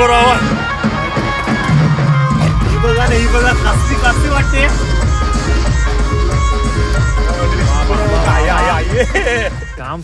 बाबा ही बघा ना ही बघा कसली कसली वाटते. काम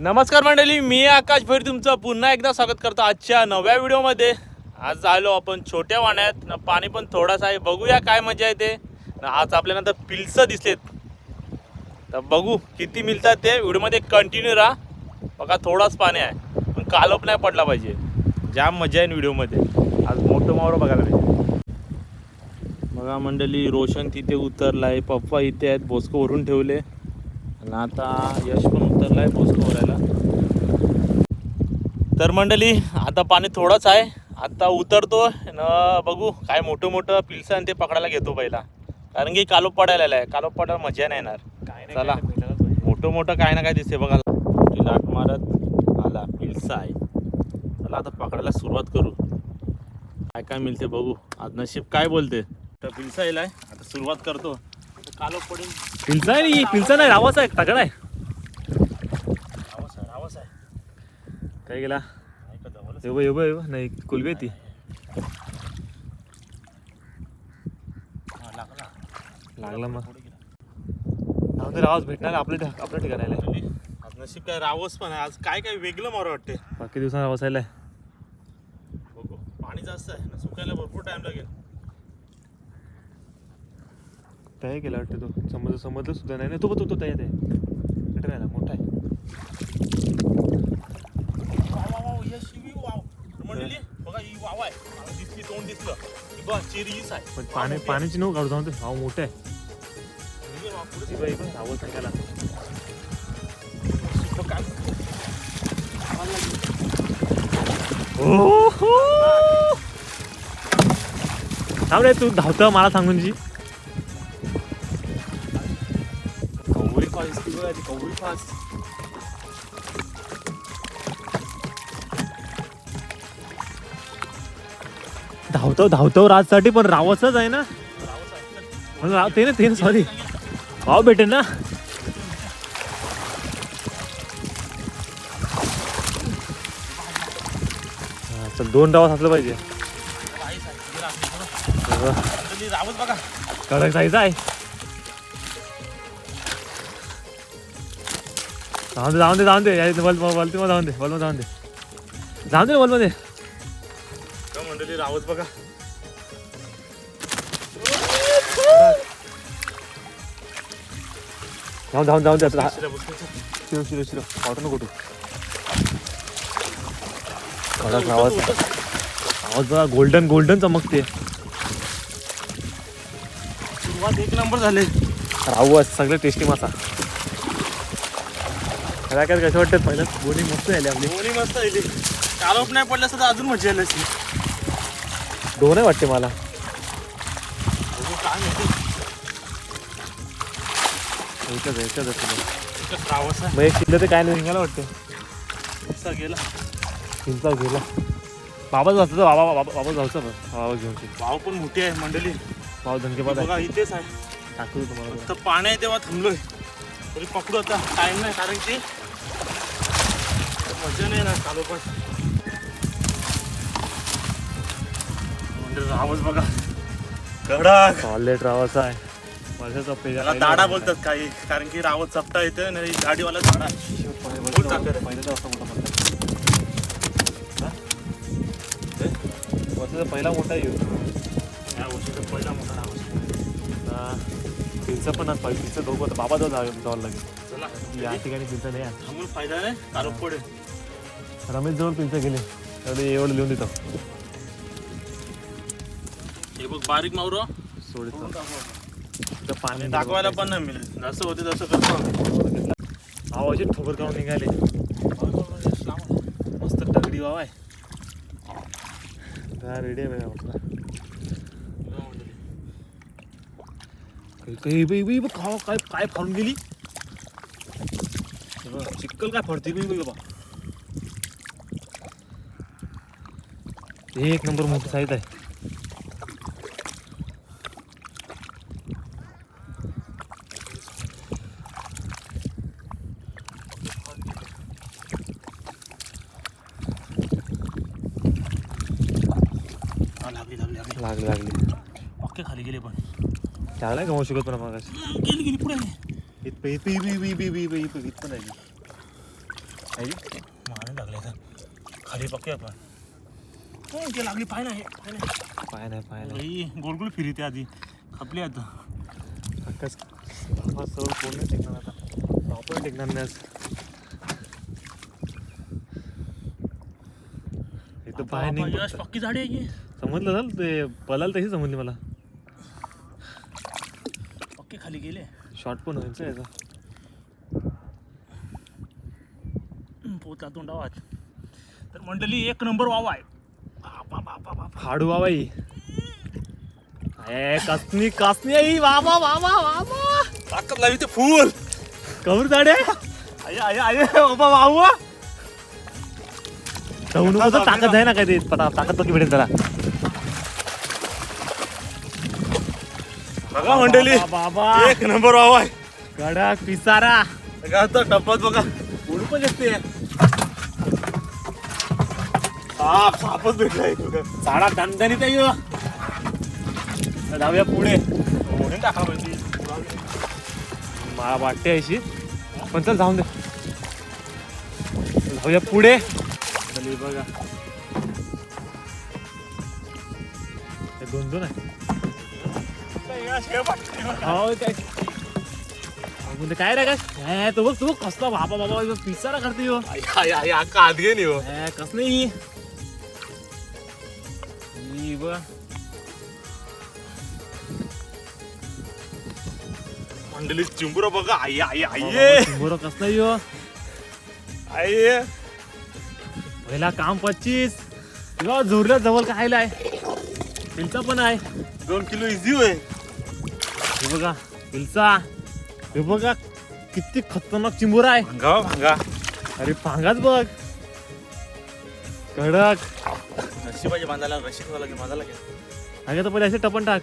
नमस्कार मंडळी मी आकाश भैर तुमचं पुन्हा एकदा स्वागत करतो आजच्या नव्या व्हिडिओमध्ये. आज आलो आपण छोट्या वाण्यात. ना पाणी पण थोडासा आहे. बघूया काय मजा येते. ना आज आपल्याला तर पिल्स दिसलेत. तर बघू किती मिळतात ते. व्हिडिओमध्ये कंटिन्यू राहा. बघा थोडाच पाणी आहे पण कालोप नाही पडला पाहिजे. जाम मजा आहे व्हिडिओमध्ये. आज मोठं मावरं बघायला पाहिजे बघा मंडळी रोशन तिथे उतरलाय पप्पा इथे आहेत बोस्को वरून ठेवले. आणि आता यश पण उतरलाय बोस्को वरायला. तर मंडळी आता पाणी थोडंच आहे. आता उतरतो न बघू काय मोठं मोठं पिल्स आणि ते पकडायला घेतो पहिला. कारण की कालोप पडायला आहे. कालोप पडायला मजा नाही येणार. चला. मोठं मोठं काय ना काय दिसते बघा. लाट मारत आला पिल्सा आहे. चला आता पकडायला सुरुवात करू. काय काय मिळते बघू. आज नशीब काय बोलते? तर पिल्सा येईल आहे. आता सुरुवात करतो. कालोप पडेल पिलचा आहे नाही पिलचा नाही रावाचा आहे तगडा आहे. आवाज आहे आवाज आहे. काय गेला? येऊ येऊ नाही कुलबी ती लागला. लागला मग. आवाज भेटणार आपल्या आपल्या ठिकाणी नशीब काय रावस पण आहे. आज काय काय वेगळं मला वाटते बाकी दिवसांना आलाय बघू. पाणी जास्त आहे ना सुकायला भरपूर टाइम लागेल. काय केला वाटतं तो. समजलं समजलं सुद्धा नाही. नाही, तो तो तो त्या ते कुठे राहिला? मोठा आहे. Wow, wow, wow, Yash, wow. मंडळी, बघा ही वाव आहे. मला दिसली तोंड दिसलं. ही बघ चिरीच आहे. पण आहे. पाण्याची नऊ काढू जाऊन ते हा मोठा आहे. पुढे नाही. थांब रे तू धावतं मला सांगून जी. कवळी फास ती बघा ती कवळी फास धावतो धावतो राजसाठी पण रावचंच आहे ना? राव ते ना ते सॉरी भाव भेटेल ना? दोन डावात असलं पाहिजे. कडक जायचं आहे. जाऊन दे जाऊन दे जाऊन दे. बल बलती जाऊन दे बल जाऊन दे. जाऊन दे बलमध्ये. मंडळी बघा. जाऊन जाऊन जाऊन दे. आता. शिरा. शिरो. शिरो शिरो पावटा नको कडक आवाज आवाज बघा गोल्डन गोल्डन चमकते. सुरुवात एक नंबर झाले. आवाज सगळं टेस्टी मासा. काय कसं वाटतं पहिलं? बोनी मस्त झाली आपली. दोन्ही मस्त येईल कालोप नाही पडलं तर अजून मजा आली असती. दोनही वाटते मला. काय एकच एकच मग एक शिल्लक ते काय नाही निघायला वाटते. गेला चिंता गेला बाबा तो, बाबा बाबा बाबा जायचं पण बाबा घेऊन. भाव पण मोठी आहे मंडळी. बाबा धनकेबाद बघा आहे. इथेच आहे. टाकू तुम्हाला. फक्त पाणी आहे तेव्हा थांबलोय. तरी पकडू आता. टाइम नाही कारण की मजा नाही ना कालोपात मंडळी आवाज बघा. कडक कॉलेज रावाचा आहे. वर्षाचा त्याला दाडा बोलतात काही. कारण की रावत चपटा येतं आणि गाडीवाला फुल ताकद आहे. वर्षाचा पहिला मोठा येऊ या वर्षीचा पहिला मोठा रावस पिंचा पण आज पाहिजे पिंचा दोघं बाबा जाऊ जावं लागेल. चला. या ठिकाणी पिंचा नाही. थांबून फायदा नाही पडेल रमेश जवळ पिंचा गेले एवढे एवढं लिहून देतो. हे बघ बारीक मावरो. सोडित पाणी दाखवायला पण नाही मिळेल जसं होते तसं करतो. आवाज ठोकर काढून निघाले? मस्त दगडी वाव आहे. रेडी आहे काही बाई बाई बघ खावा काय काय फाडून गेली चिक्कल काय फाडते बाई बाई बाबा एक नंबर मोठी साईज आहे लागली लागली पक्के खाली गेले पण त्याला गमवू शकत पण मग गेली गेली पुढे इथं इथं इथं इथं इथं इथं इथं इथं नाही. आहे मारे लागले आता खाली पक्के आपण. ते लागली पाय नाही पाय नाही. पाय नाही गोल गोल फिरते आधी. खपली आता. बाबा सवय कोण नाही टिकणार आता. बापा टिकणार नाही. इथं पाय नाही. पक्की झाडी आहे की? समजलं झालं ते पलाल तशी समजली मला. खाली गेले. शॉर्ट पण व्हायचं याचा पोता तोंडावात तर मंडळी एक नंबर वावा आहे. हाडू बाबाई ए कसनी कसनी आई बाबा बाबा बाबा ताकद लावी ते फुल. कवर झाडे. आय आय आय बाबा वावा. जाऊ नको ताकद आहे ना काय ते पता ताकद पक्की भेटेल त्याला. बघा मंडळी बाबा एक नंबर आहे. कडक पिसारा. आता टप्पात बघा. उडू पण येते. साप सापच भेटलाय. झाडा दणदणीत आहे. जाऊया पुढे. म्हणून टाका पाहिजे मला वाटते अशी. पण चल जाऊन दे. जाऊया पुढे. बघा. दोन दोन आहे. हो काय म्हणजे काय रे काय? तो बघ तू कसला बाबा बाबा ह्यो पिसारा करते हो कात गेली हो? कस नाही ही? बघ. मंडळी चिंबुरा बघा आई आई आई बरं कस नाही हो आई पहिला काम पच्चीस. किंवा झुरल्या जवळ खायला आहे. पिलचा पण आहे. दोन किलो इझी होय. हे बघा पिलचा हे बघा किती खतरनाक चिंबोरा आहे. भांगा भांगा. अरे पांगाच बघ. कडक. रशी पाहिजे बांधायला रशी ठेवा लागेल बांधायला लागेल. अगे तर पहिले असे टपन टाक.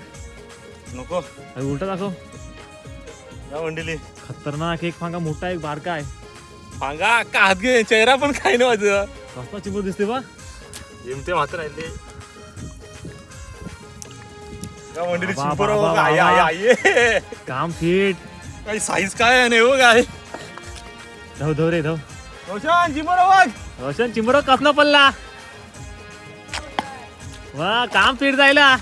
नको. अरे उलटा दाखव. या मंडळी खतरनाक एक फांगा मोठा एक बारका आहे. भांगा कात घे चेहरा पण काही नाही माझं कसला चिंबोर दिसते बा. जेमते मात्र राहिले. या मंडळी बाबा, बाबा, आई बाबा. आई काम फिट काही साईज काय आहे नाही हो काय? धाव धाव रे धाव. रोशन चिंबुरा बघ. रोशन चिंबोर कसला पडला वा काम फिट जायला.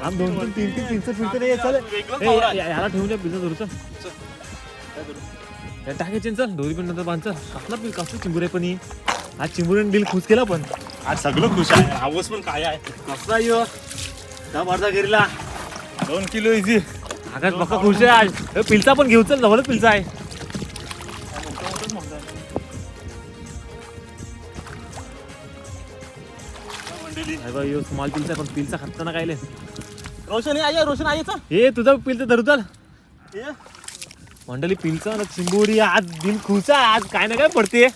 काम दोन तीन तीन तीन तीनचं फिरतं चल. ए, या-. या- याला ठेवून द्या पिझ्झा टाकायचे चल. दोरी पण नंतर बांध चल कसला पिल कसलं चिंबूर पण ही. आज चिंबुरीने बिल खुश केला पण. आज सगळं खुश आहे. आवाज पण काय आहे. कसला यो? दम अर्धा गिरीला दोन किलो इझी. आकाश बघा खुश आहे आज. पिलचा पण घेऊ चल जवळच पिलचा आहे. अरे बा, यो स्मॉल पिलचा पण पिलचा खतरनाक आहे ले. रोशन आई रोशन आईचा ए तुझा पिलचा धरू चल. मंडळी पिलचा ना चिंबोरी आज दिन खुश आहे. आज काय ना काय पडते.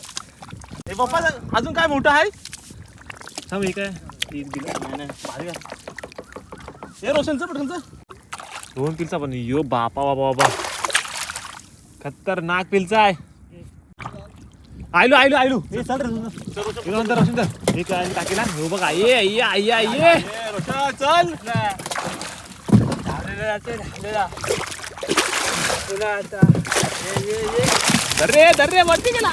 हे पप्पा अजून काय मोठं आहे? थांब हे काय? तीन पिल हे रोशनचं पटकनचं दोन पिलचा पण यो बापा बाबा बाबा खतरनाक पिलचा आहे. आयलो आयलो आयलो. हे चल रे रोशन चल. हे काय टाकीला? हो बघ आई आई आई आई ए, रोशन चल. दर्रे दर्रे वरती गेला.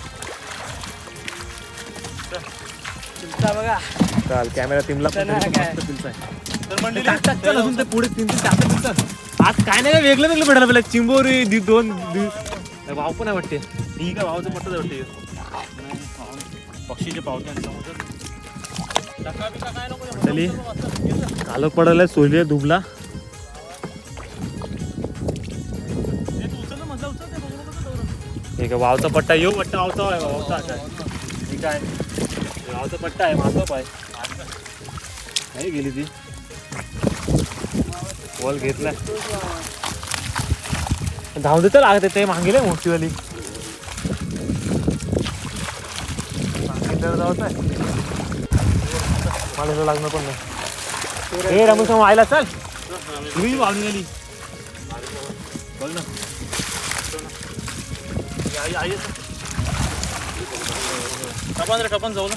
चिंचा कॅमेरा तिमला तर चल पुढे तीन तीन चार आज काय नाही वेगळं वेगळं भेटायला पाहिजे चिंबोरी दोन दि- अरे पण वाटते. ठीक आहे भावाचं वाटते. पक्षीचे पावते चली. पडायला सोयले दुबला. ठीक आहे वावचा पट्टा येऊ? पट्टा वावचा वावचा ठीक आहे. गावचा पट्टा आहे माझा पाय. नाही गेली ती. बॉल घेतला धाव देतं लागते ते मागेल मोठीवाली. मागेल जावत आहे मला लागणं पण नाही. हे रमेश मग आयला चल. तुम्ही वाढून गेली. बोल ना. आई आई टपन रे टपन जाऊ ना.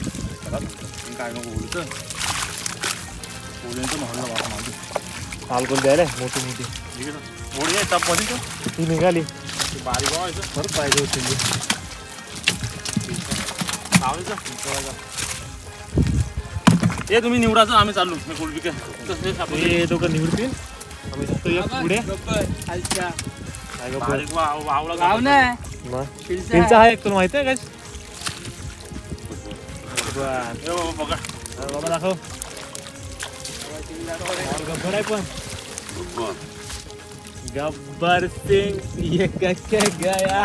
काय नको बोलत बोलायचं म्हणलं बाबा माझी पालकोल द्यायला मोठी मोठी ओढी आहे टपमध्ये ती निघाली. बारीक व्हायचं परत पाहिजे होती. ती. हे तुम्ही निवडाचं आम्ही चाललो. मी कोलबी काय हे दोघं निवडतील. आम्ही एक पुढे. काय गप्प? मग. हा एक तुला माहिती आहे का? बरं. ए बाबा दाखव. और गब्बर आहे पण. गब्बर सिंग ये क्या गया.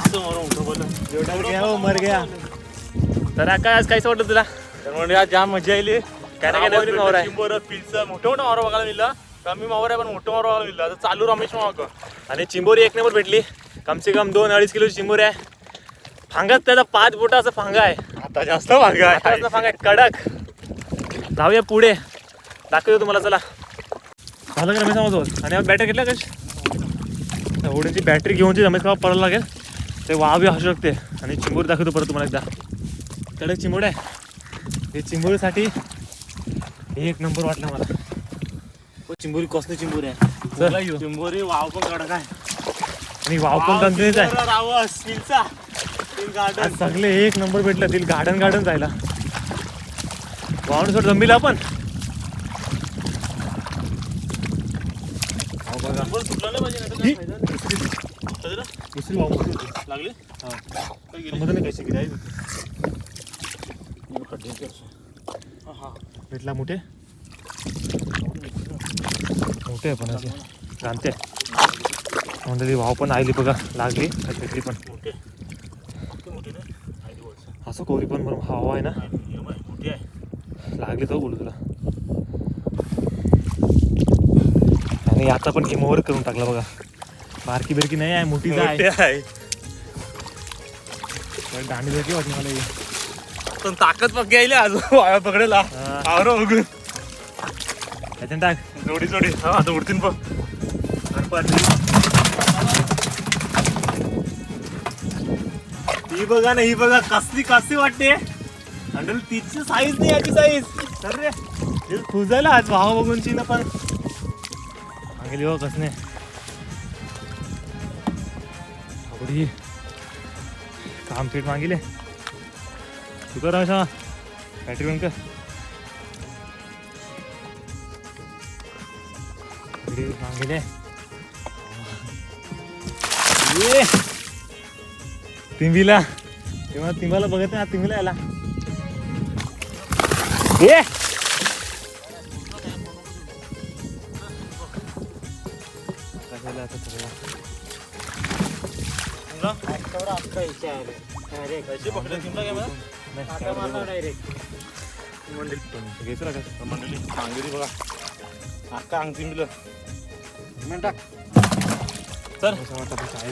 गया वो मर गया तर काय आज काहीच वाटलं तुला? तर म्हणजे आज जाम मजा आली. काय काय मावर आहे. बरं पिलचं मोठं मोठं मावर बघायला मिळलं. कमी मावर आहे पण मोठं मावर बघायला मिळलं. आता चालू रमेश मावक आणि चिंबोरी एक नंबर भेटली. कम से कम दोन अडीच किलो चिंबोरी आहे. फांगात त्याचा पाच बोटा असं फांगा आहे. आता जास्त भागा हाताचा फांगा आहे. कडक. जाऊया पुढे. दाखवतो तुम्हाला चला. झालं का रमेश समजतो आणि बॅटरी घेतल्या कश एवढ्याची बॅटरी घेऊन रमेश का पडायला लागेल ते वाव असू शकते. आणि चिंबोरी दाखवतो परत तुम्हाला एकदा. कडक चिंबोड आहे. हे चिंबोरीसाठी एक नंबर वाटलं मला. हो, चिंबोरी कसली चिंबोरी आहे? चला. येऊ चिंबोरी वाव पण कडक आहे आणि वाव पण कंटिन्यूच आहे. रावस गार्डन सगळे एक नंबर भेटला तिला गार्डन गार्डन जायला. वावण सोड जमिला आपण. लागली? हा. काय गेली? समजलं नाही कशी गेली. आहे. हा, हा. भेटला मोठे. मोठे पण असे. जाणते ती वाव पण आली बघा लागली. भेटली पण. असं कोरी पण बरं हवा आहे ना. लागली तो बोलू तुला. आणि आता पण गेमवर करून टाकला बघा. बारकी बिरकी नाही आहे मोठी आहे. दांडी बिरकी वाटली मला ही. पण ताकद बघ घ्यायली आज वाया पकडेला. आवरो बघून. याच्यानं टाक. जोडी जोडी. हा आता उडतीन पण ही बघा ना ही बघा कसली कसली वाटते. हँडल तिची साईज नाही याची साईज तर रे हे खुजायला आज भाव बघूनची ना पण. मागेली हो कसने. आवडी काम पीठ मागिले. तू कर अशा बॅटरी बंद कर तिंबीला तेव्हा तिंबाला बघत नाही तिंबीला याला ये कशाला आता सगळं? घ्यायचं का? मंडळी सांगेली बघा अक्का अंग मिलं चल असं वाटतं आपण काय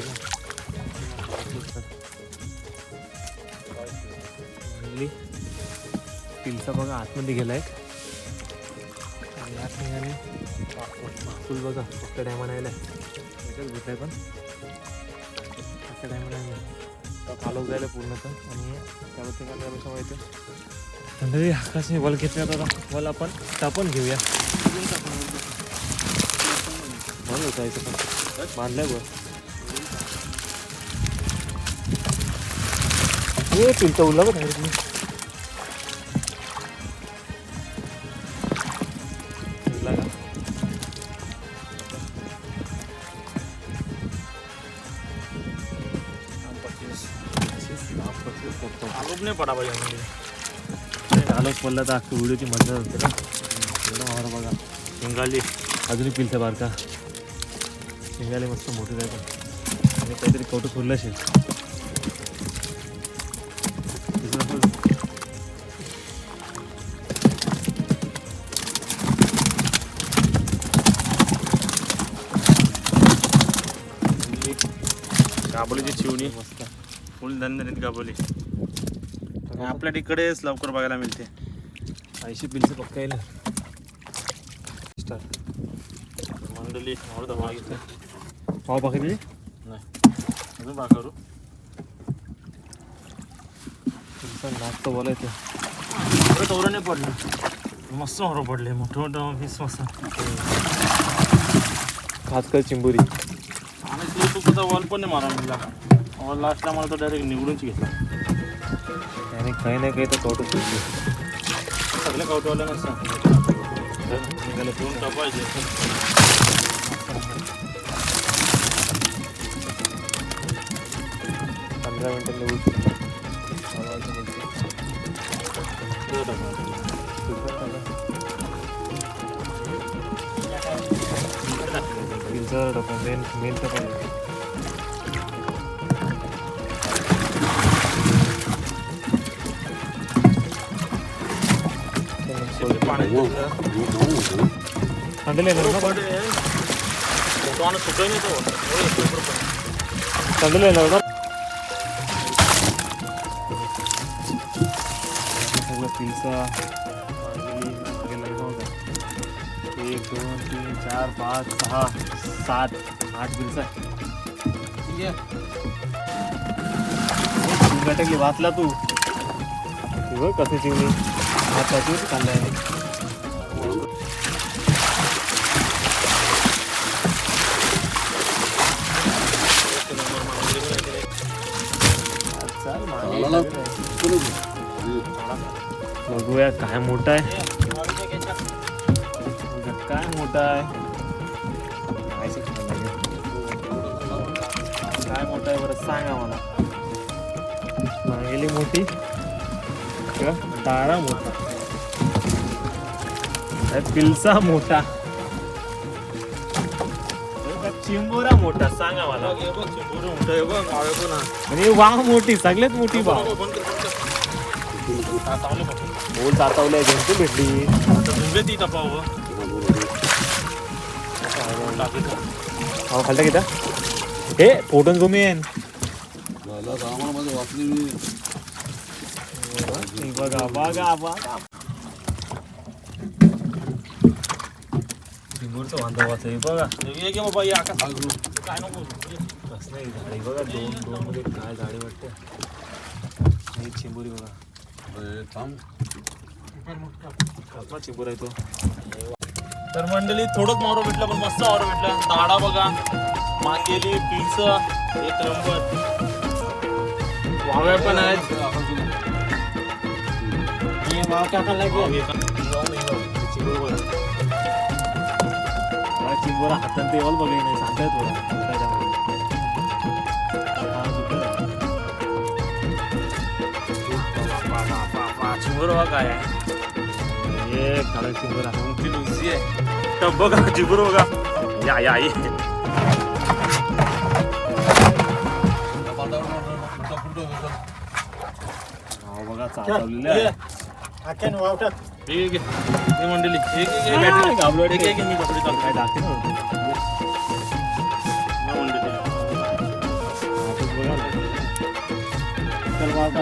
बघा आतमध्ये गेलाय आणि या ठिकाणी माकुल बघा फक्त डायमंड यायला एकच भेटलाय पण फक्त डायमंड आहे कालोख जायला पूर्ण तर. आणि त्यावरती काय करायला थंडी मंडळी आकाशने वल घेतला आता वल आपण टापून घेऊया. बरं होता इथं पण. बांधलाय वर हे पिलचं उरलं बघ. नहीं पड़ा भाई नाही घालच तर आखी व्हिडिओची मजा होते ना. एवढं मारा बघा. शिंगाली अजूनही पिलते बारका. शिंगाली मस्त मोठी जायचं आणि काहीतरी कवटं सोडलं असेल. काबोलीची चिवणी. मस्त. फुल धंदनीत काबोली आपल्या तिकडेच लवकर बघायला मिळते. ऐंशी बिलचं पक्का येईल. स्टार्ट मंडळी आवडतं मागितलं पाव पाकिटली नाही. अजून बा करू? तुमचं नाक तर बोलायचं. परत ओरं नाही पडलं. मस्त ओरं पडले. मोठं मोठं पीस मस्त. खासकर चिंबोरी. आणि तो तू कसा वॉल पण नाही मारा मला वॉल लास्टला मला तो डायरेक्ट निवडूनच घेतला. आणि काही नाही काही तर कवटं सुटली सगळे कवटवाले नसतं. दोन टपायचे. पंधरा मिनटं मेन मेन तर ना सगळं पिलसा मागेली मागे लग्न होतं। एक दोन तीन चार पाच सहा सात आठ पिलसा गटकली वाचला तू। हे बघ कसे चिवणी वाचायची होती कांदा बघूया काय मोठा आहे. काय मोठा आहे. काय मोठा आहे बरं सांगा मला मागेली मोठी. डाळा मोठा. पिलसा मोठा. चिंबोरा मोठा सांगा मला चिंबोरं मोठं वाघ मोठी सगळ्यात मोठी वाघ बोल चाचवल्या घेऊन भेटली झुंबे ती तपाव टाकीत. खालता किता हे फोटोन घुमेन बघा बघा बघा चिंबूरचं बांधवाचं हे बघा ये घे बाबा, ये काय नको कसं नाही झाडी बघा दोन दोन मध्ये काय झाडे वाटते चिंबोरी बघा तो तर मंडळी थोडंच मावरं भेटलं पण मस्त मावरं भेटलं. ताडा बघा मागेली पिंच एक नंबर. वाव्या पण आहेत. वाव चिंबोरा हातात देवाल बघाय नाही सांगताय थोडा. पा- पा- चिंबोर बघा काय आहे? हे काळा चिंबोरा ती लुसी आहे? टब बघा चिंबोर बघा. या या ये. नाव बघा चालवलेलं आहे. हे घे. हे मंडळी एक एक- एक हा, बॅटरी. गाबलोट एक- एक- एक मी. काय या मंडळी. हातच बघा.